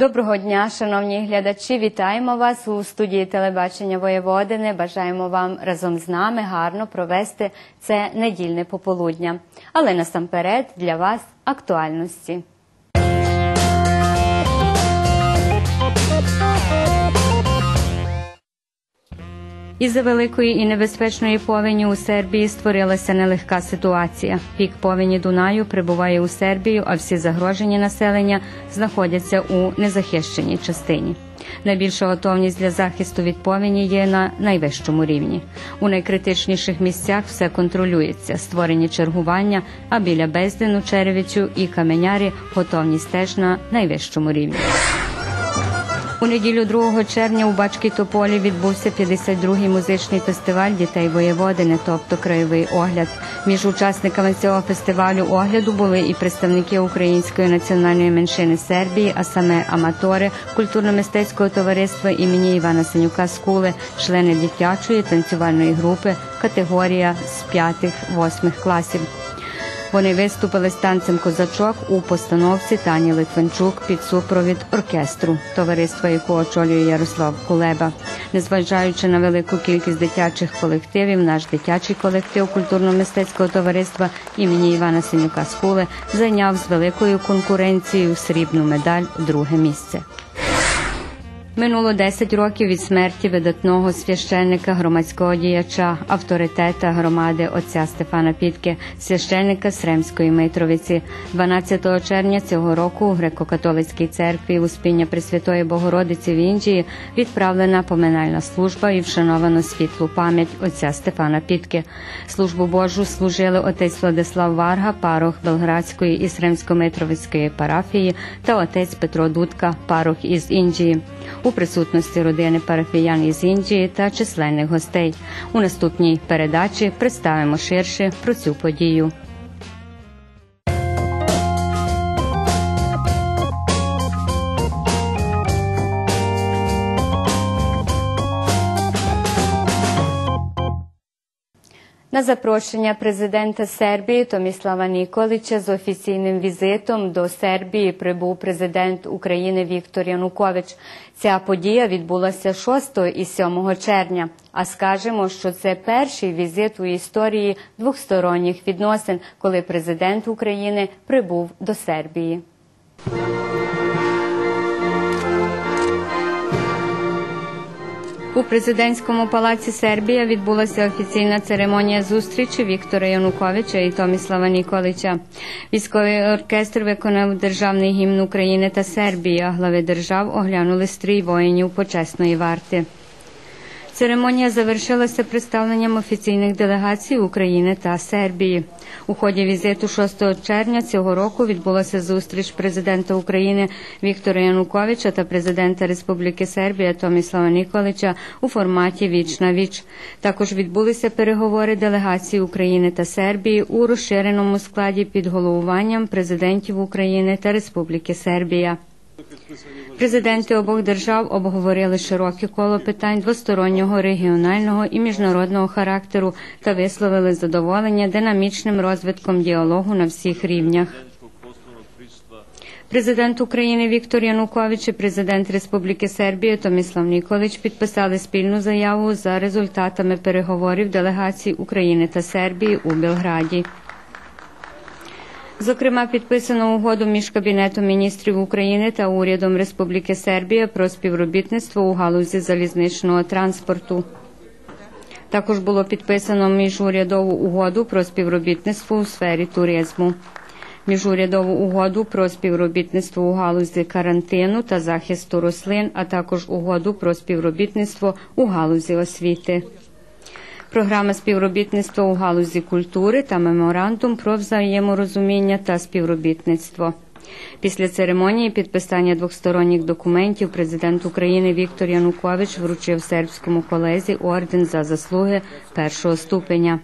Доброго дня, шановні глядачі. Вітаємо вас у студії телебачення Воєводини. Бажаємо вам разом з нами гарно провести це недільне пополудня. Але насамперед для вас актуальності. Із-за великої і небезпечної повені у Сербії створилася нелегка ситуація. Пік повені Дунаю прибуває у Сербію, а всі загрожені населення знаходяться у незахищеній частині. Найбільша готовність для захисту від повені є на найвищому рівні. У найкритичніших місцях все контролюється, створені чергування, а біля Бездину, Черевичу і Каменярі готовність теж на найвищому рівні. У неділю 2 червня у Бачкій Тополі відбувся 52-й музичний фестиваль дітей воєводини, тобто краєвий огляд. Між учасниками цього фестивалю огляду були і представники української національної меншини Сербії, а саме аматори культурно-мистецького товариства імені Івана Синюка Скули, члени дитячої танцювальної групи, категорія з 5-8 класів. Вони виступили з танцем козачок у постановці Тані Литвинчук під супровід оркестру, товариства якого очолює Ярослав Кулеба. Незважаючи на велику кількість дитячих колективів, наш дитячий колектив культурно-мистецького товариства імені Івана Синюка Скули зайняв з великою конкуренцією срібну медаль друге місце. Минуло 10 років від смерті видатного священника, громадського діяча, авторитета громади отця Стефана Пітки, священника Сремської Митровиці. 12 червня цього року у греко-католицькій церкві Успіння Пресвятої Богородиці в Індії відправлена поминальна служба і вшановано світлу пам'ять отця Стефана Пітки. Службу Божу служили отець Владислав Варга, парох Белградської і Сремсько-Митровицької парафії та отець Петро Дудка, парох із Індії у присутності родини парафіян із Індії та численних гостей. У наступній передачі представимо ширше про цю подію. На запрошення президента Сербії Томіслава Ніколича з офіційним візитом до Сербії прибув президент України Віктор Янукович. Ця подія відбулася 6 і 7 червня. А скажемо, що це перший візит у історії двосторонніх відносин, коли президент України прибув до Сербії. У президентському палаці Сербія відбулася офіційна церемонія зустрічі Віктора Януковича і Томіслава Ніколича. Військовий оркестр виконав державний гімн України та Сербії, глави держав оглянули стрій воїнів почесної варти. Церемонія завершилася представленням офіційних делегацій України та Сербії. У ході візиту 6 червня цього року відбулася зустріч президента України Віктора Януковича та президента Республіки Сербія Томіслава Ніколича у форматі Віч на віч. Також відбулися переговори делегацій України та Сербії у розширеному складі під головуванням президентів України та Республіки Сербія. Президенти обох держав обговорили широке коло питань двостороннього, регіонального і міжнародного характеру та висловили задоволення динамічним розвитком діалогу на всіх рівнях. Президент України Віктор Янукович і президент Республіки Сербія Томіслав Ніколич підписали спільну заяву за результатами переговорів делегацій України та Сербії у Белграді. Зокрема, підписано угоду між Кабінетом міністрів України та урядом Республіки Сербія про співробітництво у галузі залізничного транспорту. Також було підписано міжурядову угоду про співробітництво у сфері туризму, міжурядову угоду про співробітництво у галузі карантину та захисту рослин, а також угоду про співробітництво у галузі освіти програма співробітництва у галузі культури та меморандум про взаєморозуміння та співробітництво. Після церемонії підписання двосторонніх документів президент України Віктор Янукович вручив сербському колезі орден за заслуги першого ступеня.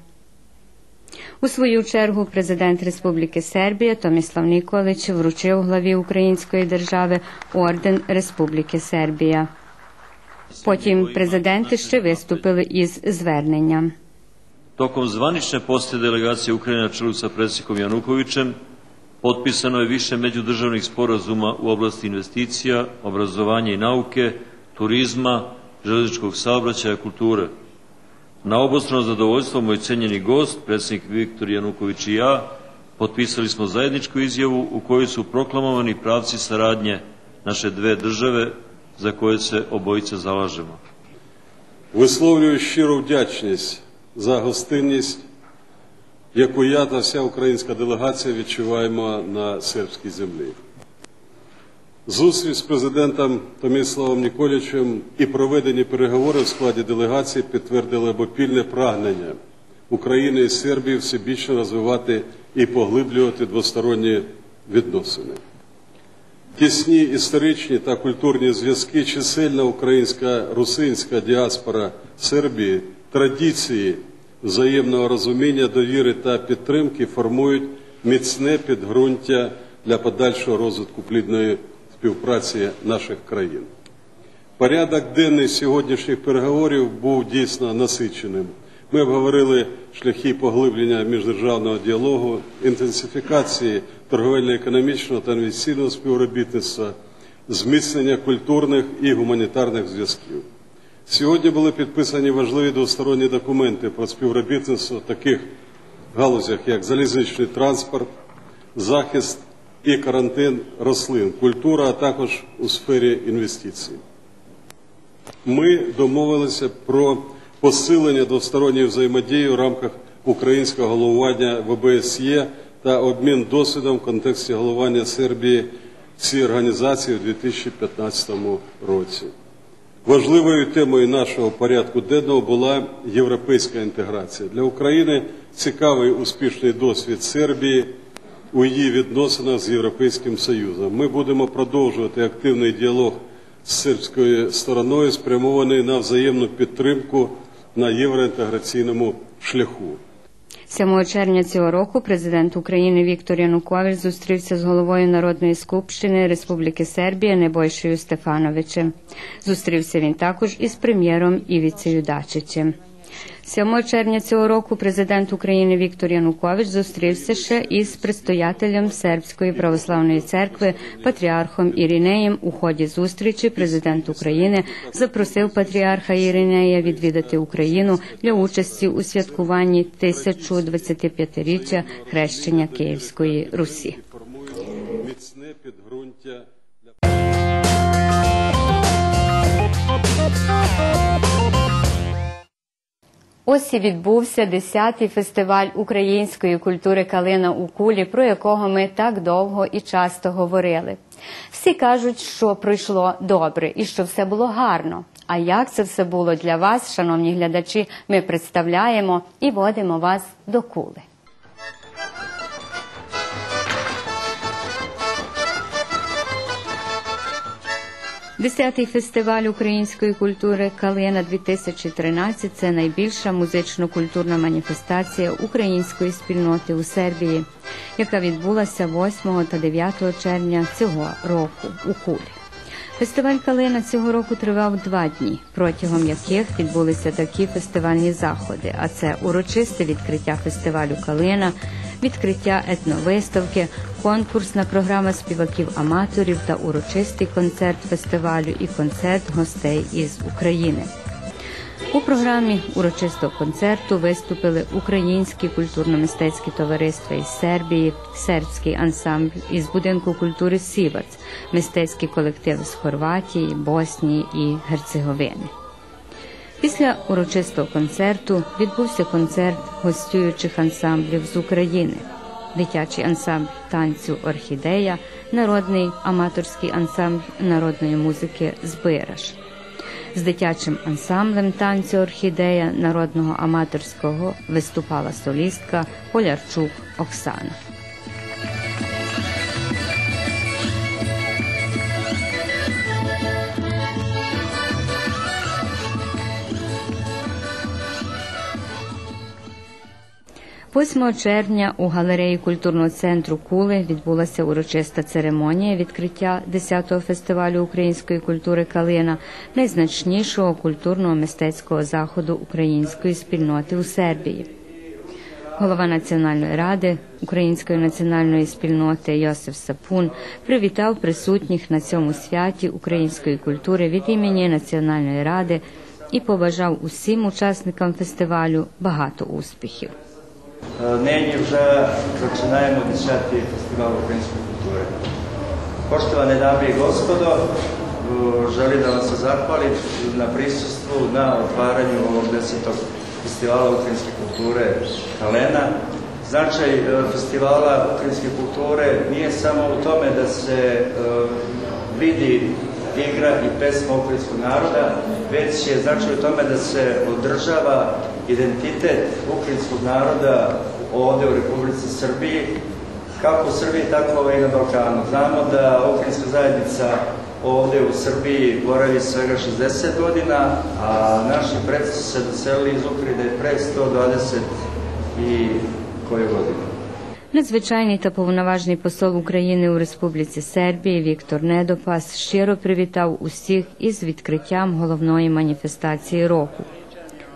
У свою чергу президент Республіки Сербія Томіслав Ніколич вручив главі Української держави орден Республіки Сербія. Потім президенти ще виступили із Potpisano je više međudržavnih sporazuma u oblasti investicija, obrazovanja i nauke, turizma, železničkog saobraćaja kulture. Na obostrano zadovoljstvo moj cenjeni gost, predsjednik Viktor Januković i ja, potpisali smo zajedničku izjavu u kojoj su proklamovani pravci saradnje naše dve države за koje се обоїться зalažemo. Висловлюю щиру вдячність за гостинність, яку я та вся українська делегація відчуваємо на сербській землі. Зустріч з президентом Томіславом Ніколічем і проведені переговори в складі делегації підтвердили обопільне прагнення України і Сербії всебічно розвивати і поглиблювати двосторонні відносини. Тісні історичні та культурні зв'язки, чисельна українська русинська діаспора Сербії, традиції взаємного розуміння, довіри та підтримки формують міцне підґрунтя для подальшого розвитку плідної співпраці наших країн. Порядок денний сьогоднішніх переговорів був дійсно насиченим. Ми обговорили шляхи поглиблення міждержавного діалогу, інтенсифікації торговельно-економічного та інвестиційного співробітництва, зміцнення культурних і гуманітарних зв'язків. Сьогодні були підписані важливі двосторонні документи про співробітництво в таких галузях, як залізничний транспорт, захист і карантин рослин, культура, а також у сфері інвестицій. Ми домовилися про посилення двосторонньої взаємодії в рамках українського головування в ОБСЄ та обмін досвідом в контексті головування Сербії цій організації у 2015 році. Важливою темою нашого порядку денного була європейська інтеграція. Для України цікавий успішний досвід Сербії у її відносинах з Європейським Союзом. Ми будемо продовжувати активний діалог з сербською стороною, спрямований на взаємну підтримку на євроінтеграційному шляху. 7 червня цього року президент України Віктор Янукович зустрівся з головою Народної скупщини Республіки Сербія Небойшою Стефановичем. Зустрівся він також із прем'єром Івіцею Дачичем. 7 червня цього року президент України Віктор Янукович зустрівся ще із предстоятелем Сербської православної церкви патріархом Іринеєм. У ході зустрічі президент України запросив патріарха Іринея відвідати Україну для участі у святкуванні 1025-річчя хрещення Київської Русі. Міцне Ось і відбувся 10-й фестиваль української культури Калина у кулі, про якого ми так довго і часто говорили. Всі кажуть, що пройшло добре і що все було гарно. А як це все було для вас, шановні глядачі, ми представляємо і водимо вас до кули. Десятий фестиваль української культури Калина 2013 – це найбільша музично-культурна маніфестація української спільноти у Сербії, яка відбулася 8 та 9 червня цього року у Кулі. Фестиваль Калина цього року тривав два дні, протягом яких відбулися такі фестивальні заходи. А це урочисте відкриття фестивалю Калина, відкриття етновиставки, конкурсна програма співаків-аматорів та урочистий концерт фестивалю і концерт гостей із України. У програмі урочистого концерту виступили українські культурно-мистецькі товариства із Сербії, сербський ансамбль із будинку культури Сівац, мистецькі колективи з Хорватії, Боснії і Герцеговини. Після урочистого концерту відбувся концерт гостюючих ансамблів з України. Дитячий ансамбль танцю Орхідея, народний аматорський ансамбль народної музики Збираш. З дитячим ансамблем танцю Орхідея народного аматорського виступала солістка Полярчук Оксана. 8 червня у галереї культурного центру Кули відбулася урочиста церемонія відкриття 10-го фестивалю української культури Калина, найзначнішого культурного мистецького заходу української спільноти у Сербії. Голова Національної ради Української національної спільноти Йосиф Сапун привітав присутніх на цьому святі української культури від імені Національної ради і побажав усім учасникам фестивалю багато успіхів. Нині вже починаємо 10-й фестивал української культури. Poštovane dame i gospodo, želim da vam se zahvalim na prisustvu na otvaranju ovog 10. festivala ukrajinske kulture Kalena. Značaj e, festivala ukrajinske kulture nije samo u tome da se e, vidi igra i pesma ukrajinskog naroda, već je značaj u tome da se održava identitet ukrajinskog naroda ovde u Republici Srbiji, kako u Srbiji, tako i na Balkanu. Znamo da ukrajinska zajednica ovde u Srbiji boravi svega 60 godina, a naši predsi su se doselili iz Ukrajine pre 120 i koje godine. Надзвичайний та повноважний посол України у Республіці Сербії Віктор Недопас щиро привітав усіх із відкриттям головної маніфестації року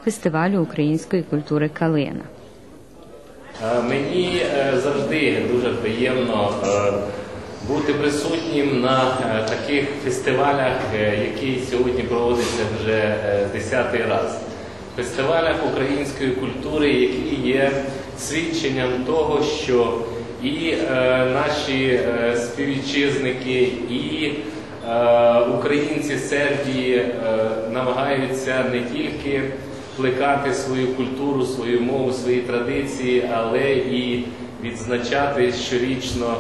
фестивалю української культури Калина. Е, Мені е, завжди дуже приємно е, бути присутнім на таких фестивалях, які сьогодні проводяться вже десятий раз. Фестивалях української культури, які є свідченням того, що і наші співвітчизники, і українці Сербії намагаються не тільки плекати свою культуру, свою мову, свої традиції, але і відзначати щорічно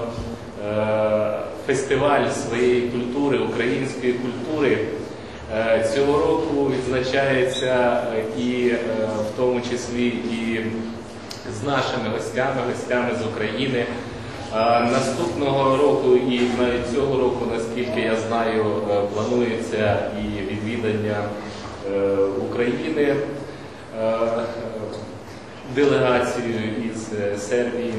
е, фестиваль своєї культури, української культури. Е, Цього року відзначається е, і в тому числі і з нашими гостями, гостями з України. Наступного року і навіть цього року, наскільки я знаю, планується і відвідання України делегацією із е, Сербії.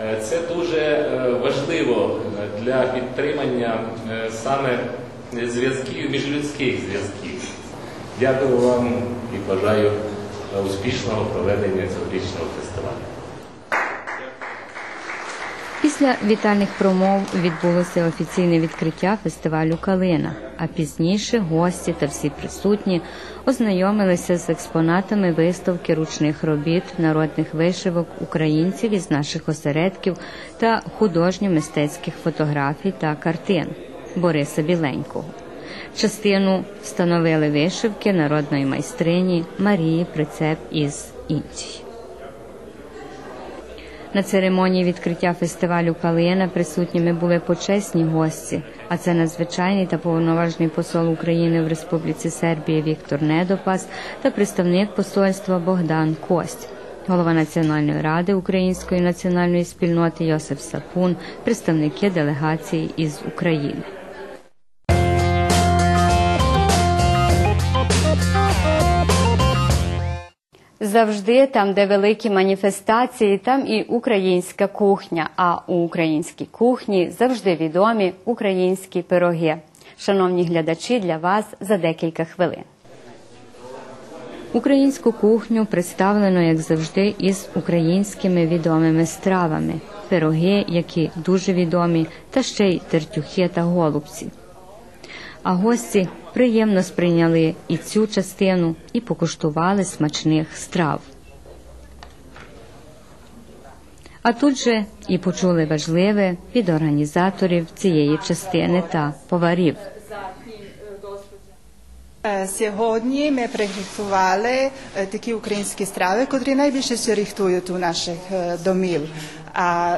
Е, Це дуже е, важливо для підтримання е, саме зв'язків, міжлюдських зв'язків. Дякую вам і бажаю е, успішного проведення цьогорічного фестивалю. Після вітальних промов відбулося офіційне відкриття фестивалю Калина. А пізніше гості та всі присутні ознайомилися з експонатами виставки ручних робіт, народних вишивок українців із наших осередків та художньо-мистецьких фотографій та картин Бориса Біленького. Частину встановили вишивки народної майстрині Марії Прицеп із Індії. На церемонії відкриття фестивалю Калина присутніми були почесні гості, а це надзвичайний та повноважний посол України в Республіці Сербії Віктор Недопас та представник посольства Богдан Кость. Голова Національної ради Української національної спільноти Йосиф Сапун, представники делегації із України. Завжди там, де великі маніфестації, там і українська кухня. А у українській кухні завжди відомі українські пироги. Шановні глядачі, для вас за декілька хвилин. Українську кухню представлено, як завжди, із українськими відомими стравами, пироги, які дуже відомі, та ще й тертюхи та голубці. А гості приємно сприйняли і цю частину, і покуштували смачних страв. А тут же і почули важливе від організаторів цієї частини та поварів. Е, Сьогодні ми приготували такі українські страви, котрі найбільше се рихтують у наших домів. А,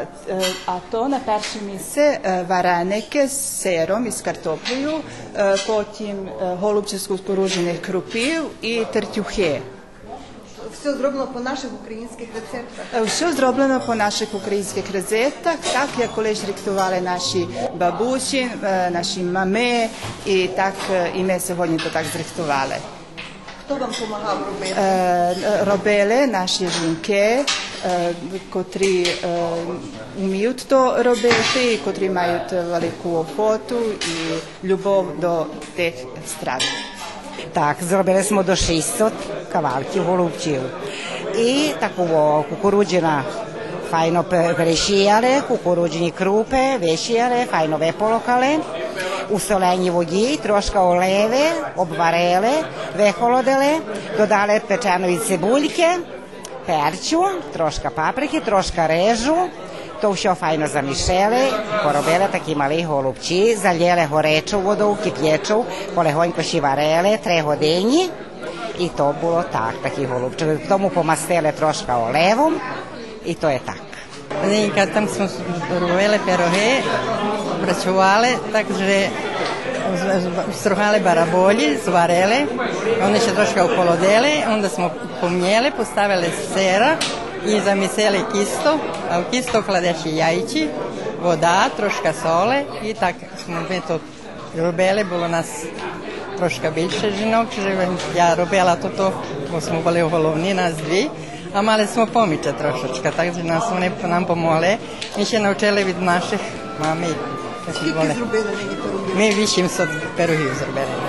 то на перше місце е, вареники з сиром і з картоплею, потім е, голубчисько з поружених крупів і тертюхи. Все зроблено по наших українських рецептах. Е, Все зроблено по наших українських рецептах, так як колись рихтували наші бабусі, е, наші мами, і так е, і ми сьогодні то так зрихтували. Хто вам допомагав робити? Робили наші жінки, котрі вміють то робити, і котрі мають велику охоту і любов до тих страв. Так, зробили smo do 600 кавалків голубців. І такого кукуруджина fajno pe- prešijale, kukuruđni krupe, vešijale, fajno vepolokale, u solenji vodi, troška oleve, obvarele, veholodele, dodale pečenovi cebuljke, perču, troška paprike, troška režu, to все файно замішали, поробили такі малі голубці, залили горечу воду, кип'ячу, полегонько ще варили, три години. І то було так, такі голубчики. Тому помастили трошки олевом, і то є так. Nekaj tam smo rovele peroge, працювали, так вже строгали бараболі, зварили, вони ще трошки охолодили, onda smo пом'яли, поставили сира і замісили кісто, а в кісто кладеш яйці, вода, трошки соли і так ми тут робили, було нас трошки більше жінок, що я робила то, то бо smo були головні, нас дві, а мали smo поміча трошечка, так що нас вони нам помогли. Ми ще навчили від наших мами. Скільки зробили нині пирогів? Ми 800 пирогів зробили. У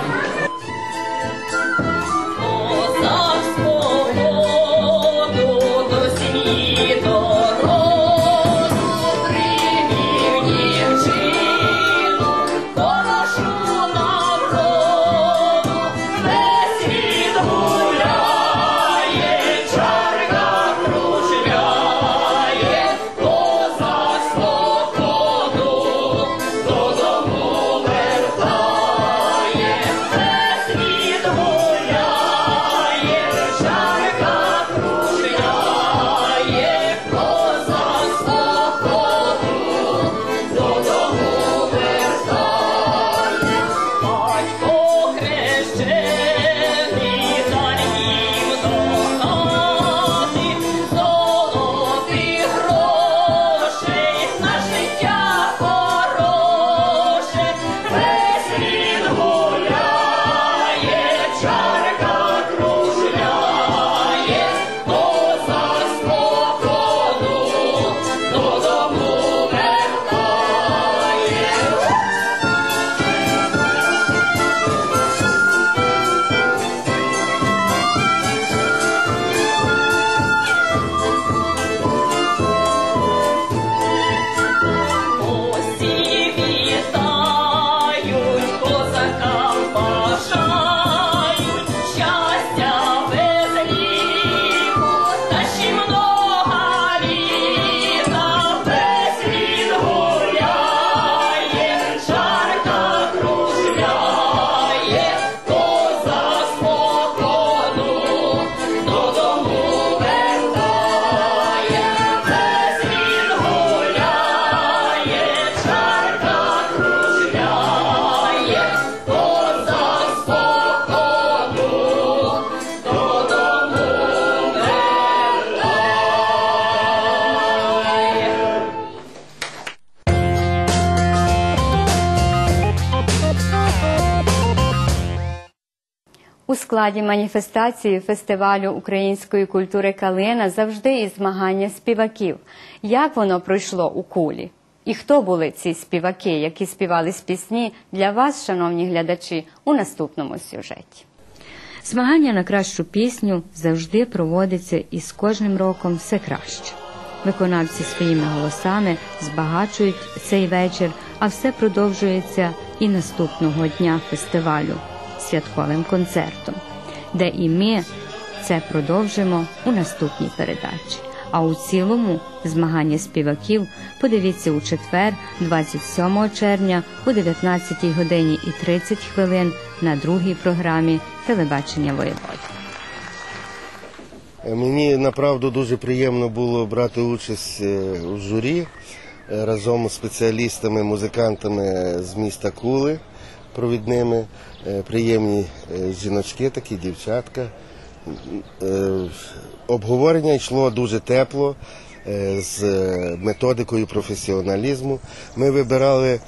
Складі маніфестації фестивалю української культури Калина завжди і змагання співаків. Як воно пройшло у кулі? І хто були ці співаки, які співали з пісні для вас, шановні глядачі, у наступному сюжеті? Змагання на кращу пісню завжди проводиться і з кожним роком все краще. Виконавці своїми голосами збагачують цей вечір, а все продовжується і наступного дня фестивалю святковим концертом, де і ми це продовжимо у наступній передачі. А у цілому змагання співаків подивіться у четвер, 27 червня о 19 годині і 30 хвилин на другій програмі телебачення воєвод. Мені направду дуже приємно було брати участь е, у журі е, разом з спеціалістами, музикантами з міста Кули, провідними, е, приємні е, жіночки, такі дівчатка. Е, Обговорення йшло дуже тепло з методикою професіоналізму. Ми вибирали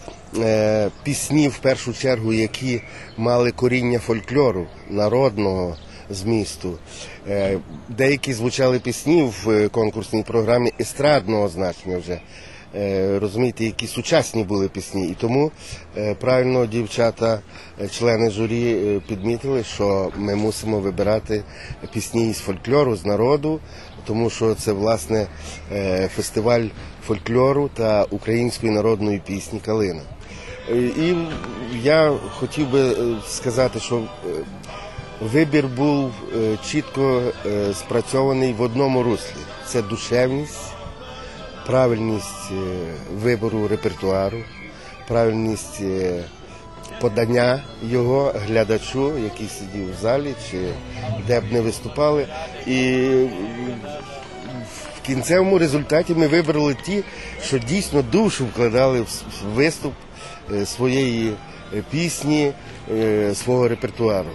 пісні в першу чергу, які мали коріння фольклору народного змісту. Деякі звучали пісні в конкурсній програмі естрадного значення вже. Е, розумієте, які сучасні були пісні. І тому е, правильно дівчата, е, члени журі, підмітили, що ми мусимо вибирати пісні із фольклору, з народу, тому що це власне фестиваль фольклору та української народної пісні Калина. І я хотів би сказати, що вибір був чітко спрацьований в одному руслі: це душевність, правильність е, вибору репертуару, правильність е, подання його глядачу, який сидів в залі, чи де б не виступали. І в кінцевому результаті ми вибрали ті, що дійсно душу вкладали в виступ е, своєї пісні, свого репертуару.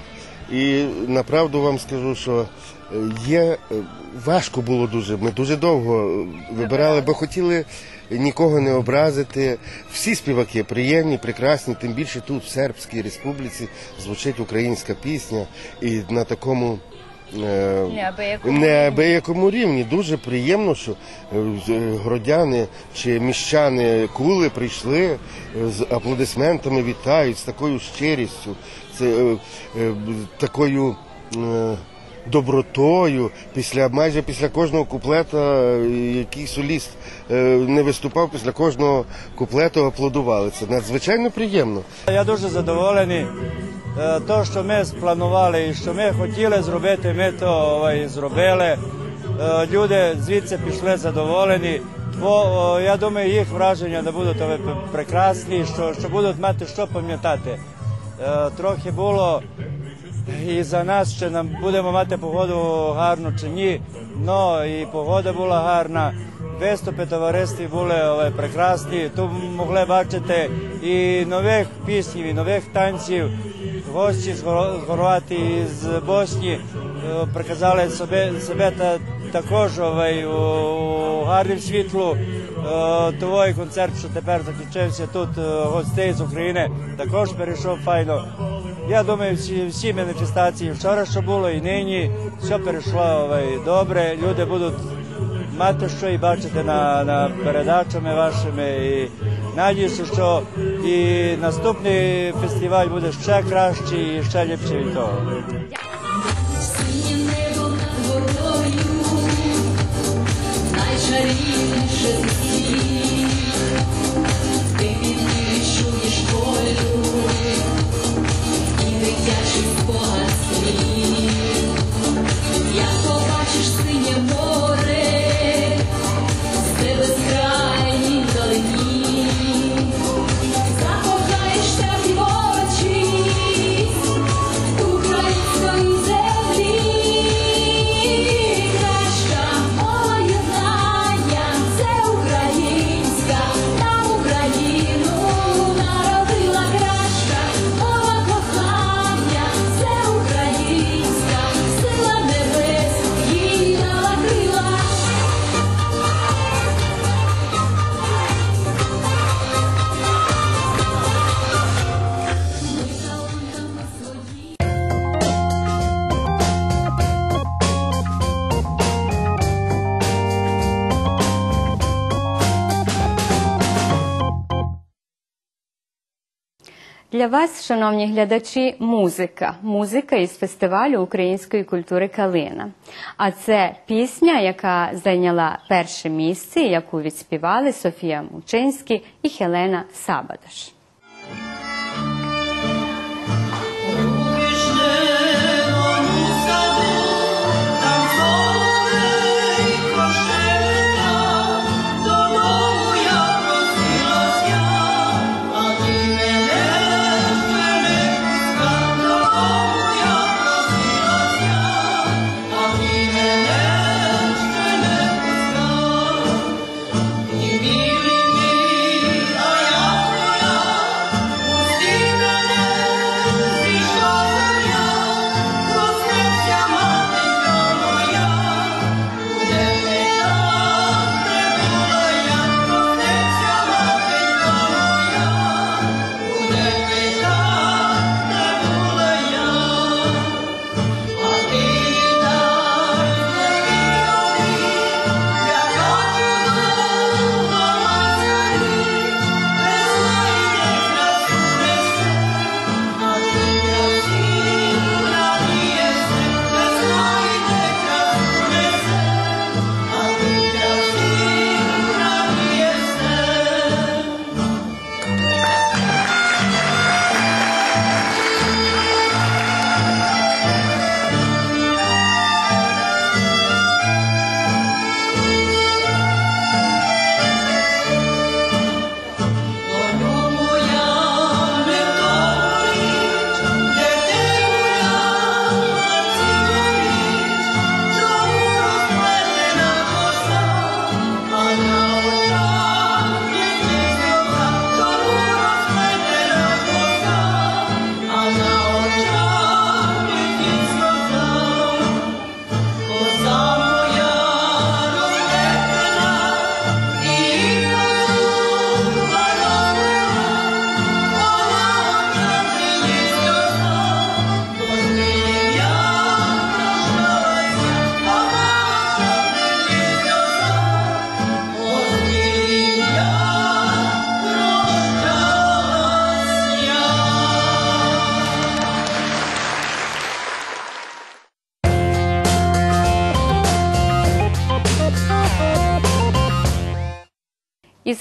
І направду вам скажу, що е, є е, важко було дуже. Ми дуже довго е, вибирали, бо хотіли нікого не образити. Всі співаки приємні, прекрасні, тим більше тут, в Сербській республіці, звучить українська пісня, і на такому. Неабиякому рівні. Дуже приємно, що гродяни чи міщани кули прийшли з аплодисментами, вітають з такою щирістю, це, е, е, такою. е, Добротою після майже після кожного куплета, який соліст не виступав, після кожного куплету аплодували. Це надзвичайно приємно. Я дуже задоволений. Е, То, що ми спланували і що ми хотіли зробити, ми то ovaj, зробили. Люди звідси пішли задоволені. Бо я думаю, їх враження не будуть прекрасні, що, що будуть мати що пам'ятати. Е, Трохи було і за нас, чи нам будемо мати погоду гарну чи ні. Ну і погода була гарна. Виступи товаристві були але, прекрасні. Тут могли бачити і нових піснів, і нових танців. Гості з Хорватії, з Босні е, приказали себе, себе та, також у, у гарнім світлу. Е, Твій концерт, що тепер закінчився тут, е, гостей з України, також перейшов файно. Я думаю, всі, всі маніфестації вчора, що було, і нині, все перейшло добре. Люди будуть мати що і бачити на, на передачами вашими. І надіюся, що і наступний фестиваль буде ще кращий і ще ліпший від того. Для вас, шановні глядачі, музика. Музика із фестивалю української культури Калина. А це пісня, яка зайняла перше місце, яку відспівали Софія Мучинський і Хелена Сабадаш.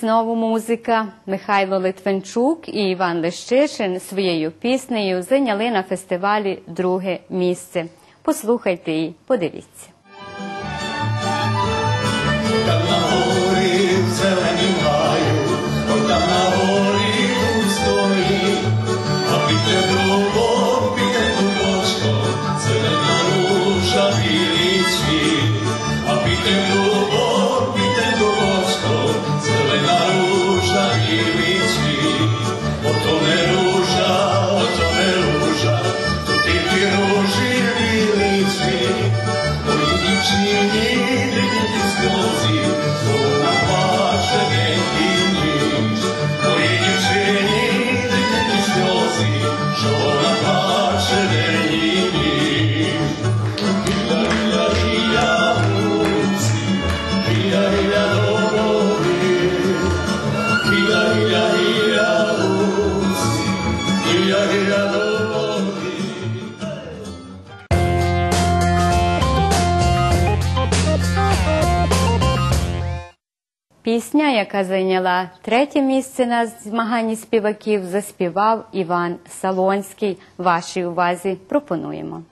Знову музика. Михайло Литвинчук і Іван Лещишин своєю піснею зайняли на фестивалі друге місце. Послухайте і подивіться. Там на горі в яка зайняла третє місце на змаганні співаків, заспівав Іван Салонський. Вашій увазі пропонуємо.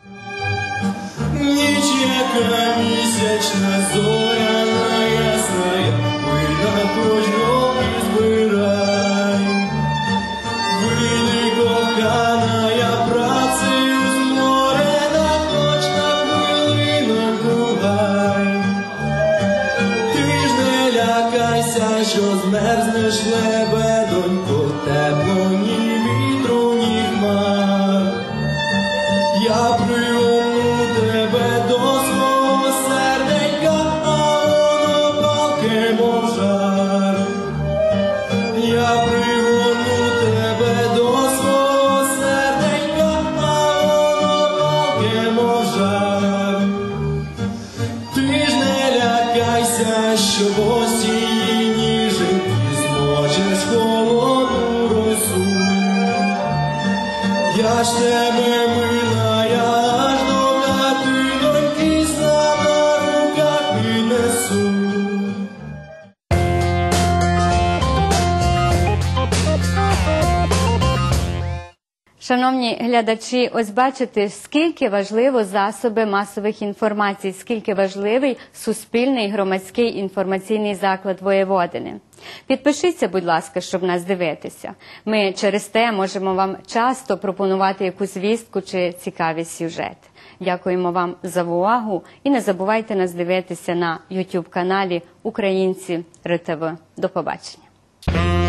Ніч Я ж тебе мила, я аж до хати доньки руках і. Шановні глядачі, ось бачите, скільки важливо засоби масових інформацій, скільки важливий суспільний громадський інформаційний заклад Воєводини. Підпишіться, будь ласка, щоб нас дивитися. Ми через те можемо вам часто пропонувати якусь вістку чи цікавий сюжет. Дякуємо вам за увагу і не забувайте нас дивитися на YouTube каналі Українці РТВ. До побачення.